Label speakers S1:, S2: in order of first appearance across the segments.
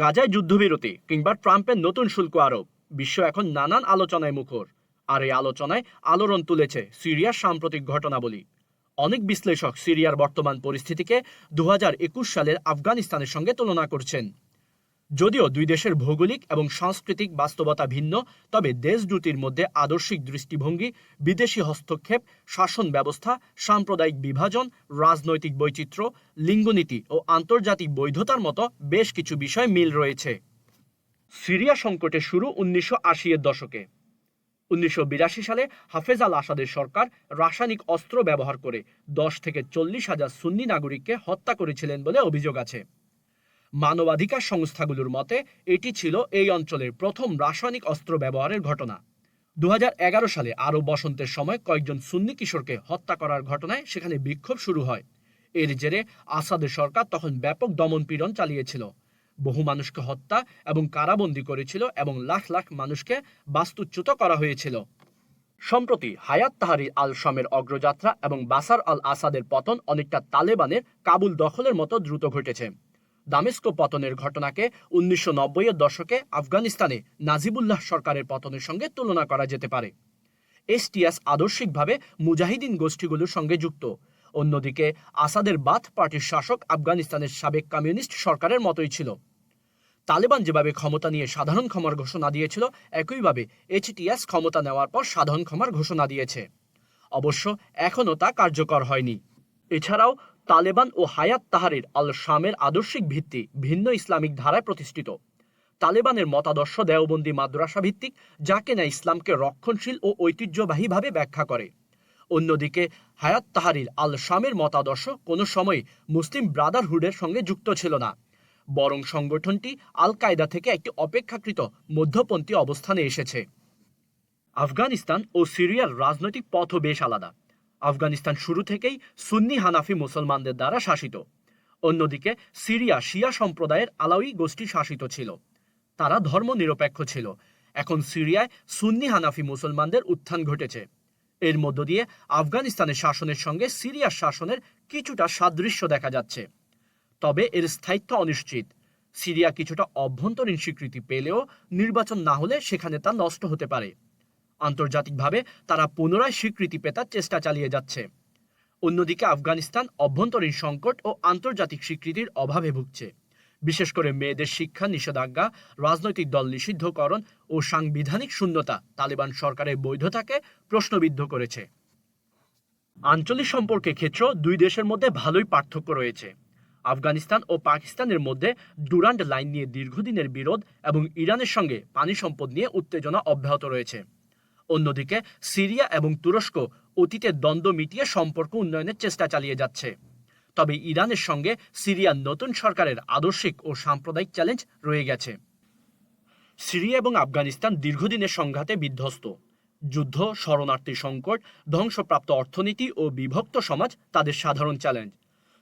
S1: গাজায় যুদ্ধবিরতি কিংবা ট্রাম্পের নতুন শুল্ক আরোপ, বিশ্ব এখন নানান আলোচনায় মুখর। আর এই আলোচনায় আলোড়ন তুলেছে সিরিয়ার সাম্প্রতিক ঘটনাবলী। অনেক বিশ্লেষক সিরিয়ার বর্তমান পরিস্থিতিকে দু হাজার একুশ সালের আফগানিস্তানের সঙ্গে তুলনা করছেন। যদিও দুই দেশের ভৌগোলিক এবং সাংস্কৃতিক বাস্তবতা ভিন্ন, তবে দেশ দুটির মধ্যে আদর্শিক দৃষ্টিভঙ্গি, বিদেশি হস্তক্ষেপ, শাসন ব্যবস্থা, সাম্প্রদায়িক বিভাজন, রাজনৈতিক বৈচিত্র্য, লিঙ্গনীতি ও আন্তর্জাতিক বৈধতার মতো বেশ কিছু বিষয় মিল রয়েছে। সিরিয়া সংকটের শুরু উনিশশো এর দশকে। উনিশশো বিরাশি সালে হাফেজ আল আসাদের সরকার রাসায়নিক অস্ত্র ব্যবহার করে দশ থেকে চল্লিশ হাজার সুন্নি নাগরিককে হত্যা করেছিলেন বলে অভিযোগ আছে। মানবাধিকার সংস্থাগুলোর মতে, এটি ছিল এই অঞ্চলের প্রথম রাসায়নিক অস্ত্র ব্যবহারের ঘটনা। দু হাজার এগারো সালে আরব বসন্তের সময় কয়েকজন সুন্নি কিশোরকে হত্যা করার ঘটনায় সেখানে বিক্ষোভ শুরু হয়। এর জেরে আসাদের সরকার তখন ব্যাপক দমনপীড়ন চালিয়েছিল। বহু মানুষকে হত্যা এবং কারাবন্দী করেছিল এবং লাখ লাখ মানুষকে বাস্তুচ্যুত করা হয়েছিল। সম্প্রতি হায়াত তাহারি আল শামের অগ্রযাত্রা এবং বাসার আল আসাদের পতন অনেকটা তালেবানের কাবুল দখলের মতো দ্রুত ঘটেছে। দামেস্কো পতনের ঘটনাকে উনিশশো এর দশকে আফগানিস্তানে নাজিবুল্লাহ সরকারের পতনের সঙ্গে তুলনা করা যেতে পারে। এসটিএস আদর্শিকভাবে মুজাহিদিন গোষ্ঠীগুলোর সঙ্গে যুক্ত। অন্যদিকে আসাদের বাথ পার্টির শাসক আফগানিস্তানের সাবেক কমিউনিস্ট সরকারের মতোই ছিল। তালেবান যেভাবে ক্ষমতা নিয়ে সাধারণ ক্ষমার ঘোষণা দিয়েছিল, একইভাবে এইচটিএস ক্ষমতা নেওয়ার পর সাধারণ ক্ষমার ঘোষণা দিয়েছে। অবশ্য এখনও তা কার্যকর হয়নি। এছাড়াও তালেবান ও হায়াত তাহারির আল শামের আদর্শিক ভিত্তি ভিন্ন ইসলামিক ধারায় প্রতিষ্ঠিত। তালেবানের মতাদর্শ দেওবন্দি মাদ্রাসা ভিত্তিক, যা কিনা ইসলামকে রক্ষণশীল ও ঐতিহ্যবাহীভাবে ব্যাখ্যা করে। অন্যদিকে, হায়াত তাহারির আল শামের মতাদর্শ কোনো সময় মুসলিম ব্রাদারহুডের সঙ্গে যুক্ত ছিল না। বরং সংগঠনটি আল কায়দা থেকে একটি অপেক্ষাকৃত মধ্যপন্থী অবস্থানে এসেছে। আফগানিস্তান ও সিরিয়ার রাজনৈতিক পথও বেশ আলাদা। আফগানিস্তান শুরু থেকেই সুন্নি হানাফি মুসলমানদের দ্বারা শাসিত। অন্যদিকে সিরিয়া শিয়া সম্প্রদায়ের আলাউই গোষ্ঠী শাসিত ছিল। তারা ধর্মনিরপেক্ষ ছিল। এখন সিরিয়ায় সুন্নি হানাফি মুসলমানদের উত্থান ঘটেছে। এর মধ্য দিয়ে আফগানিস্তানের শাসনের সঙ্গে সিরিয়ার শাসনের কিছুটা সাদৃশ্য দেখা যাচ্ছে। তবে এর স্থায়িত্ব অনিশ্চিত। সিরিয়া কিছুটা অভ্যন্তরীণ স্বীকৃতি পেলেও নির্বাচন না হলে সেখানে তা নষ্ট হতে পারে। আন্তর্জাতিকভাবে তারা পুনরায় স্বীকৃতি পেতার চেষ্টা চালিয়ে যাচ্ছে। অন্যদিকে আফগানিস্তান অভ্যন্তরীণ সংকট ও আন্তর্জাতিক স্বীকৃতির অভাবে ভুগছে। বিশেষ করে মেয়েদের শিক্ষা, নিষেধাজ্ঞা, রাজনৈতিক দল নিষিদ্ধকরণ ও সাংবিধানিক শূন্যতা তালেবান সরকারের বৈধতাকে প্রশ্নবিদ্ধ করেছে। আঞ্চলিক সম্পর্কের ক্ষেত্র দুই দেশের মধ্যে ভালোই পার্থক্য রয়েছে। আফগানিস্তান ও পাকিস্তানের মধ্যে ডুরান্ড লাইন নিয়ে দীর্ঘদিনের বিরোধ এবং ইরানের সঙ্গে পানি সম্পদ নিয়ে উত্তেজনা অব্যাহত রয়েছে। অন্যদিকে, সিরিয়া এবং তুরস্ক অতীতের দ্বন্দ্ব মিটিয়ে সম্পর্ক উন্নয়নের চেষ্টা চালিয়ে যাচ্ছে। তবে ইরানের সঙ্গে সিরিয়ার নতুন সরকারের আদর্শিক ও সাম্প্রদায়িক চ্যালেঞ্জ রয়ে গেছে। সিরিয়া এবং আফগানিস্তান দীর্ঘদিনের সংঘাতে বিধ্বস্ত। যুদ্ধ, শরণার্থী সংকট, ধ্বংসপ্রাপ্ত অর্থনীতি ও বিভক্ত সমাজ তাদের সাধারণ চ্যালেঞ্জ।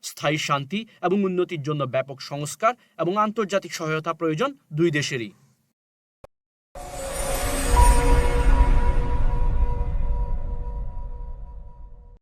S1: স্থায়ী শান্তি এবং উন্নতির জন্য ব্যাপক সংস্কার এবং আন্তর্জাতিক সহায়তা প্রয়োজন দুই দেশেরই।